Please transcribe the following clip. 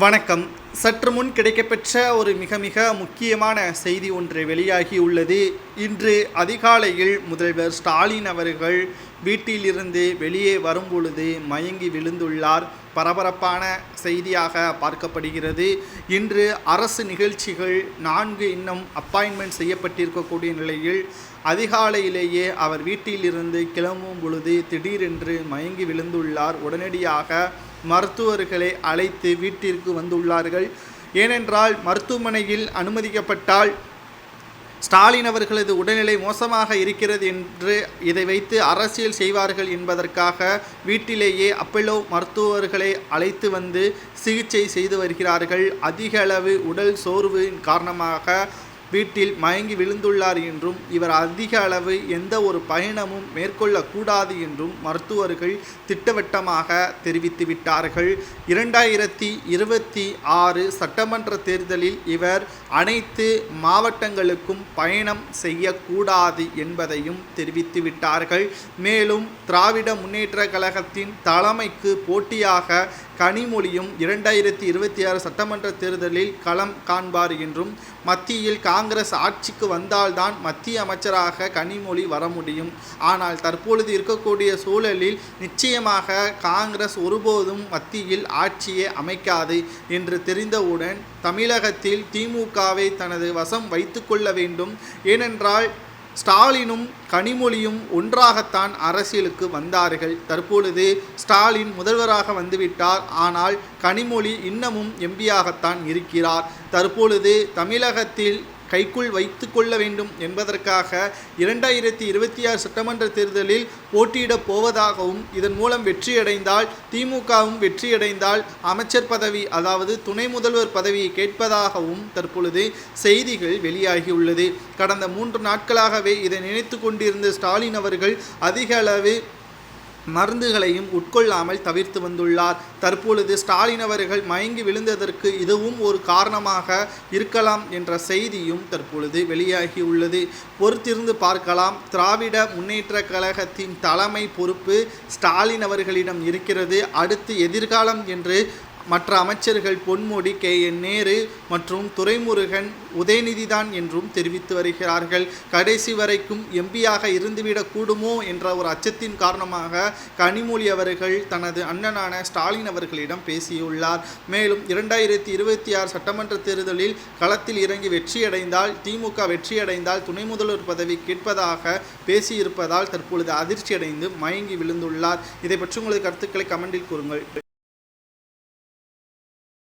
வணக்கம். சற்று முன் கிடைக்கப்பெற்ற ஒரு மிக மிக முக்கியமான செய்தி ஒன்று வெளியாகி உள்ளது. இன்று அதிகாலையில் முதல்வர் ஸ்டாலின் அவர்கள் வீட்டிலிருந்து வெளியே வரும்பொழுது மயங்கி விழுந்துள்ளார். பரபரப்பான செய்தியாக பார்க்கப்படுகிறது. இன்று அரசு நிகழ்ச்சிகள் நான்கு இன்னும் அப்பாயின்மெண்ட் செய்யப்பட்டிருக்கக்கூடிய நிலையில் அதிகாலையிலேயே அவர் வீட்டிலிருந்து கிளம்பும் பொழுது திடீரென்று மயங்கி விழுந்துள்ளார். உடனடியாக மருத்துவர்களை அழைத்து வீட்டிற்கு வந்துள்ளார்கள். ஏனென்றால் மருத்துவமனையில் அனுமதிக்கப்பட்டால் ஸ்டாலின் அவர்களது உடல்நிலை மோசமாக இருக்கிறது என்று இதை வைத்து அரசியல் செய்வார்கள் என்பதற்காக வீட்டிலேயே அப்பல்லோ மருத்துவர்களை அழைத்து வந்து சிகிச்சை செய்து வருகிறார்கள். அதிக அளவு உடல் சோர்வின் காரணமாக வீட்டில் மயங்கி விழுந்துள்ளார் என்றும் இவர் அதிக அளவு எந்த ஒரு பயணமும் மேற்கொள்ளக்கூடாது என்றும் மருத்துவர்கள் திட்டவட்டமாக தெரிவித்து விட்டார்கள். இரண்டாயிரத்தி இருபத்தி ஆறு சட்டமன்ற தேர்தலில் இவர் அனைத்து மாவட்டங்களுக்கும் பயணம் செய்யக்கூடாது என்பதையும் தெரிவித்து விட்டார்கள். மேலும் திராவிட முன்னேற்ற கழகத்தின் தலைமைக்கு போட்டியாக கனிமொழியும் இரண்டாயிரத்தி இருபத்தி ஆறு சட்டமன்ற தேர்தலில் களம் காண்பார் என்றும் மத்தியில் காங்கிரஸ் ஆட்சிக்கு வந்தால்தான் மத்திய அமைச்சராக கனிமொழி வர முடியும். ஆனால் தற்பொழுது இருக்கக்கூடிய சூழலில் நிச்சயமாக காங்கிரஸ் ஒருபோதும் மத்தியில் ஆட்சியை அமைக்காது என்று தெரிந்தவுடன் தமிழகத்தில் திமுகவை தனது வசம் வைத்துக்கொள்ள வேண்டும். ஏனென்றால் ஸ்டாலினும் கனிமொழியும் ஒன்றாகத்தான் அரசியலுக்கு வந்தார்கள். தற்பொழுது ஸ்டாலின் முதல்வராக வந்துவிட்டார். ஆனால் கனிமொழி இன்னமும் எம்பியாகத்தான் இருக்கிறார். தற்பொழுது தமிழகத்தில் கைக்குள் வைத்து கொள்ள வேண்டும் என்பதற்காக இரண்டாயிரத்தி இருபத்தி ஆறு சட்டமன்ற தேர்தலில் போட்டியிடப் போவதாகவும் இதன் மூலம் வெற்றியடைந்தால் திமுகவும் வெற்றியடைந்தால் அமைச்சர் பதவி அதாவது துணை முதல்வர் பதவியை கேட்பதாகவும் தற்பொழுது செய்திகள் வெளியாகியுள்ளது. கடந்த மூன்று நாட்களாகவே இதை நினைத்து கொண்டிருந்த ஸ்டாலின் அவர்கள் அதிக அளவு மருந்துகளையும் உட்கொள்ளாமல் தவிர்த்து வந்துள்ளார். தற்பொழுது ஸ்டாலின் அவர்கள் மயங்கி விழுந்ததற்கு இதுவும் ஒரு காரணமாக இருக்கலாம் என்ற செய்தியும் தற்பொழுது வெளியாகி உள்ளது பொறுத்திருந்து பார்க்கலாம். திராவிட முன்னேற்ற கழகத்தின் தலைமை பொறுப்பு ஸ்டாலின் அவர்களிடம் இருக்கிறது. அடுத்து எதிர்காலம் என்று மற்ற அமைச்சர்கள் பொன்முடி கே. என். நேரு மற்றும் துரைமுருகன் உதயநிதிதான் என்றும் தெரிவித்து வருகிறார்கள். கடைசி வரைக்கும் எம்பியாக இருந்துவிடக்கூடுமோ என்ற ஒரு அச்சத்தின் காரணமாக கனிமொழி அவர்கள் தனது அண்ணனான ஸ்டாலின் அவர்களிடம் பேசியுள்ளார். மேலும் இரண்டாயிரத்தி இருபத்தி ஆறு சட்டமன்ற தேர்தலில் களத்தில் இறங்கி வெற்றியடைந்தால் திமுக வெற்றியடைந்தால் துணை முதல்வர் பதவி கேட்பதாக பேசியிருப்பதால் தற்பொழுது அதிர்ச்சியடைந்து மயங்கி விழுந்துள்ளார். இதை பற்றி உங்களது கருத்துக்களை கமெண்டில் கூறுங்கள்.